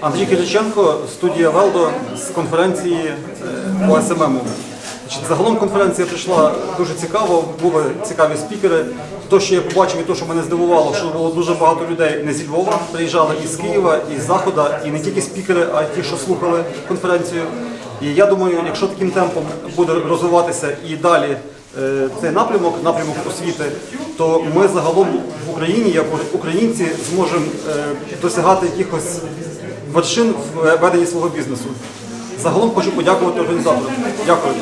Андрій Кириченко, студія Велдо з конференції е, по СММ. Загалом конференція прийшла дуже цікаво, були цікаві спікери. То, що я побачив, і то, що мене здивувало, що було дуже багато людей не зі Львова, приїжджали із Києва, із Захода, і не тільки спікери, а й ті, що слухали конференцію. І я думаю, якщо таким темпом буде розвиватися і далі цей напрямок, напрямок освіти, то ми загалом в Україні, як українці, зможемо е, досягати якихось вершин в веденні свого бізнесу. Загалом хочу подякувати організаторам. Дякую.